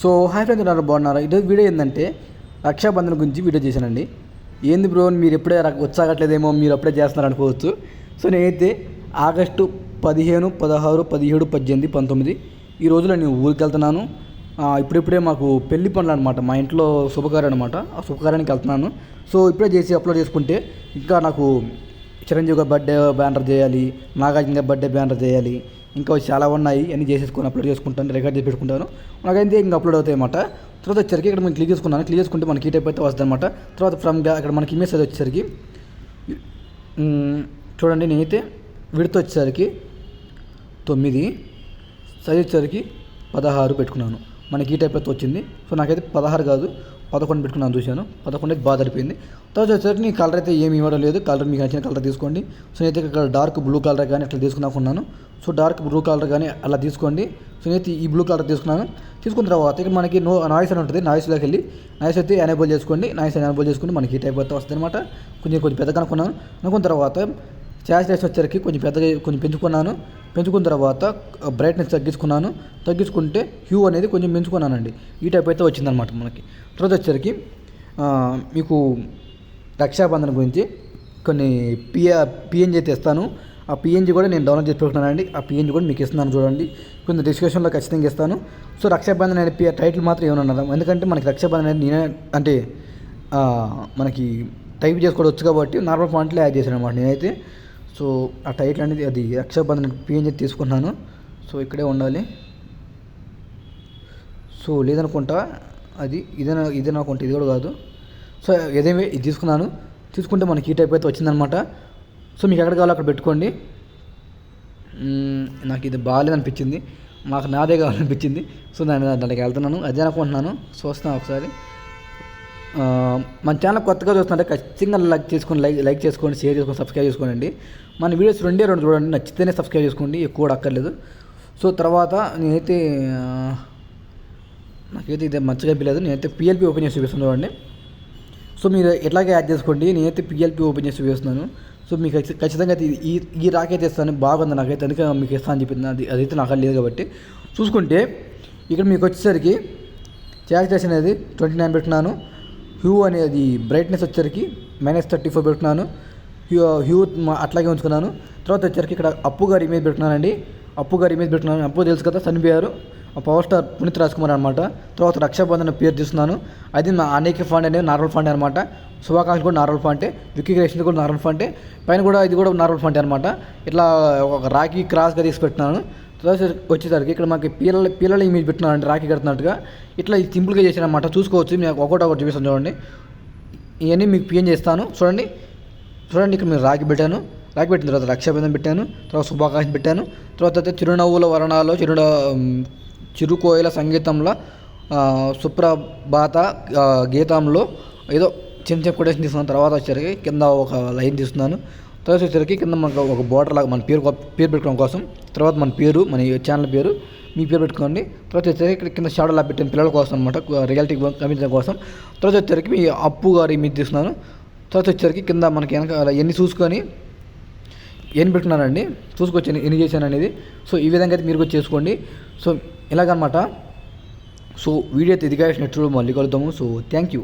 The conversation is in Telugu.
సో హాయ్ ఫ్రెండ్స్ ఉన్నారు? బాగున్నారా? ఈరోజు వీడియో ఏంటంటే రక్షాబంధన్ గురించి వీడియో చేశానండి. ఏంది బ్రో మీరు ఎప్పుడే వచ్చాగట్లేదేమో మీరు అప్పుడే చేస్తున్నారు అనుకోవచ్చు. సో నేనైతే ఆగస్టు పదిహేను పదహారు పదిహేడు పద్దెనిమిది పంతొమ్మిది ఈ రోజులో నేను ఊరికి వెళ్తున్నాను ఇప్పుడిప్పుడే మాకు పెళ్ళి పనులు అనమాట మా ఇంట్లో శుభకార్యం అనమాట ఆ శుభకార్యానికి వెళ్తున్నాను. సో ఇప్పుడే చేసి అప్లోడ్ చేసుకుంటే ఇంకా నాకు చిరంజీవి గారి బర్త్డే బ్యానర్ చేయాలి నాగార్జున గారి బర్త్డే బ్యానర్ చేయాలి ఇంకా చాలా ఉన్నాయి అన్ని చేసేసుకొని అప్లోడ్ చేసుకుంటాను రికార్డ్ చేసి పెట్టుకుంటాను. నాకైతే ఇంకా అప్లోడ్ అవుతాయి అన్నమాట. తర్వాత వచ్చేసరికి ఇక్కడ మనం క్లిక్ చేసుకున్నాను. క్లిక్ చేసుకుంటే మనకి ఈ టైప్ అయితే వస్తుంది అనమాట తర్వాత ఫ్రమ్ ఇక్కడ మనకి ఇమేజ్ అది వచ్చేసరికి చూడండి నేనైతే విడత వచ్చేసరికి తొమ్మిది సైజ్ వచ్చేసరికి పదహారు పెట్టుకున్నాను. మనకి ఈ టైప్ అయితే వచ్చింది. సో నాకైతే పదహారు కాదు పదకొండు పెట్టుకున్నాను చూశాను. పదకొండు అయితే బాగా సరిపోయింది తర్వాత వచ్చేసరికి నీ కలర్ అయితే ఏమి ఇవ్వడం లేదు. కలర్ మీకు నచ్చిన కలర్ తీసుకోండి. సో నేనైతే ఇక్కడ డార్క్ బ్లూ కలర్ కానీ అట్లా తీసుకున్నాకున్నాను సో డార్క్ బ్లూ కలర్ కానీ అలా తీసుకోండి. సో నేనైతే ఈ బ్లూ కలర్ తీసుకున్నాను. తీసుకున్న తర్వాత ఇక్కడ మనకి నో నాయిస్ అని ఉంటుంది. నాయిస్లోకి వెళ్ళి నాయిస్ అయితే ఎనేబుల్ చేసుకోండి. నాయిస్ ఎనేబుల్ చేసుకుని మనకి ఈ టైప్ అయితే వస్తుంది అనమాట కొంచెం కొంచెం పెద్దగా అనుకున్నాను. అనుకున్న తర్వాత ఛార్జ్ రేస్ వచ్చరికి కొంచెం పెద్దగా కొంచెం పెంచుకున్నాను. పెంచుకున్న తర్వాత బ్రైట్నెస్ తగ్గించుకున్నాను. తగ్గించుకుంటే హ్యూ అనేది కొంచెం పెంచుకున్నానండి. ఈ టైప్ అయితే వచ్చిందనమాట మనకి. తర్వాత వచ్చరికి మీకు రక్షాబంధన్ గురించి కొన్ని పిఏ పిఎన్జీ అయితే ఇస్తాను. ఆ పిఎన్జీ కూడా నేను డౌన్లోడ్ చేసి పెట్టుకున్నానండి ఆ పిఎన్జీ కూడా మీకు ఇస్తున్నాను చూడండి. కొంచెం డిస్క్రిప్షన్లో ఖచ్చితంగా ఇస్తాను. సో రక్షాబంధన్ అనే పి టైటిల్ మాత్రం ఏమన్నా ఎందుకంటే మనకి రక్షాబంధన్ అనేది నేనే అంటే మనకి టైప్ చేసుకోవడం వచ్చు కాబట్టి నార్మల్ ఫాంట్లో యాడ్ చేశాను అనమాట నేనైతే. సో ఆ టైటిల్ అనేది అది రక్షాబంధన్ పిఎన్జి తీసుకున్నాను. సో ఇక్కడే ఉండాలి. సో లేదనుకుంటా అది ఇదేనా ఇదేనా అనుకుంటా ఇది కూడా కాదు. సో ఏదేమి ఇది తీసుకున్నాను. తీసుకుంటే మనకి ఈ టైప్ అయితే వచ్చిందనమాట. సో మీకు ఎక్కడ కావాలో అక్కడ పెట్టుకోండి. నాకు ఇది బాగాలేదనిపించింది. మాకు నాదే కావాలనిపించింది. సో నేను దానికి వెళ్తున్నాను. అదే అనుకుంటున్నాను. చూస్తాను ఒకసారి. మన ఛానల్ కొత్తగా చూస్తుంటే ఖచ్చితంగా లైక్ చేసుకొని లైక్ లైక్ చేసుకోండి షేర్ చేసుకొని సబ్స్క్రైబ్ చేసుకోండి మన వీడియోస్ రెండే రెండు చూడండి నచ్చితేనే సబ్స్క్రైబ్ చేసుకోండి ఎక్కువ అక్కర్లేదు. సో తర్వాత నేనైతే నాకైతే ఇది మంచిగా అనిపించలేదు నేనైతే పిఎల్పి ఓపెన్ చేసి చూపిస్తాను చూడండి. సో మీరు ఎట్లాగే యాడ్ చేసుకోండి నేనైతే పిఎల్పి ఓపెన్ చేసి చూపిస్తున్నాను. సో మీకు ఖచ్చితంగా అయితే ఈ ఈ రాక్ అయితే ఇస్తాను బాగుంది నాకైతే అందుకే మీకు ఇస్తాను అని చెప్పింది. అది అదైతే నాకు లేదు కాబట్టి. చూసుకుంటే ఇక్కడ మీకు వచ్చేసరికి చార్జెస్ అనేది ట్వంటీ నైన్ పెట్టినాను హ్యూ అనేది బ్రైట్నెస్ వచ్చరికి మైనస్ థర్టీ ఫోర్ పెట్టుకున్నాను హ్యూ హ్యూ అట్లాగే ఉంచుకున్నాను. తర్వాత వచ్చరికి ఇక్కడ అప్పు గారి ఇమేజ్ పెట్టుకున్నానండి అప్పు గారి ఇమేజ్ పెట్టుకున్నాను అప్పు తెలుసు కదా చనిపోయారు ఆ పవర్ స్టార్ పునీత్ రాజ్ కుమార్ అనమాట తర్వాత రక్షాబంధన్ పేరు తీస్తున్నాను. అది నా అనేక ఫండ్ అనేది నార్మల్ ఫండ్ అనమాట శుభాకాంక్ష కూడా నార్మల్ ఫంటే విక్కీ క్రియేషన్ కూడా నార్మల్ ఫంటే పైన కూడా ఇది కూడా నార్మల్ ఫంటే అనమాట ఇట్లా ఒక రాఖీ క్రాస్గా తీసి పెట్టినాను తర్వాత వచ్చేసరికి ఇక్కడ మనకి పీలల పీలల ఇమేజ్ పెట్టినారంటే రాఖీ కడుతున్నట్టుగా. ఇట్లా ఇది సింపుల్గా చేసానమాట చూసుకోవచ్చు మీకు ఒకటి ఒకటి చూపిస్తాను చూడండి. ఇవన్నీ మీకు పిఎన్ చేస్తాను. చూడండి. చూడండి ఇక్కడ మీరు రాఖీ పెట్టాను. రాఖీ పెట్టిన తర్వాత రక్షాబంధం పెట్టాను. తర్వాత శుభాకాంక్ష పెట్టాను. తర్వాత అయితే చిరునవ్వుల వర్ణాలు చిరు చిరుకోయల సంగీతంలో సుప్రభాత గీతంలో ఏదో చిన్న చిన్న కొటేషన్ తీసుకున్న తర్వాత వచ్చేసరికి కింద ఒక లైన్ తీస్తున్నాను. తర్వాత వచ్చేసరికి కింద మనకు ఒక బోర్డర్ లాగా మన పేరు పేరు పెట్టుకోవడం కోసం తర్వాత మన పేరు మన ఛానల్ పేరు మీ పేరు పెట్టుకోండి. తర్వాత వచ్చేసరికి ఇక్కడ కింద షాడోలా పెట్టిన పిల్లల కోసం అనమాట రియాలిటీ కనిపించడం కోసం. తర్వాత వచ్చేసరికి మీ అప్పు గారి మీద తీస్తున్నాను తర్వాత వచ్చేసరికి కింద మనకి వెనక ఎన్ని చూసుకొని ఎన్ని పెట్టుకున్నానండి చూసుకొచ్చి ఎన్ని- చేశాను అనేది. సో ఈ విధంగా అయితే మీరు కూడా చేసుకోండి. సో ఇలాగనమాట. సో వీడియో అయితే ఎదిగా నెట్ మళ్ళీ కలుద్దాము. So thank you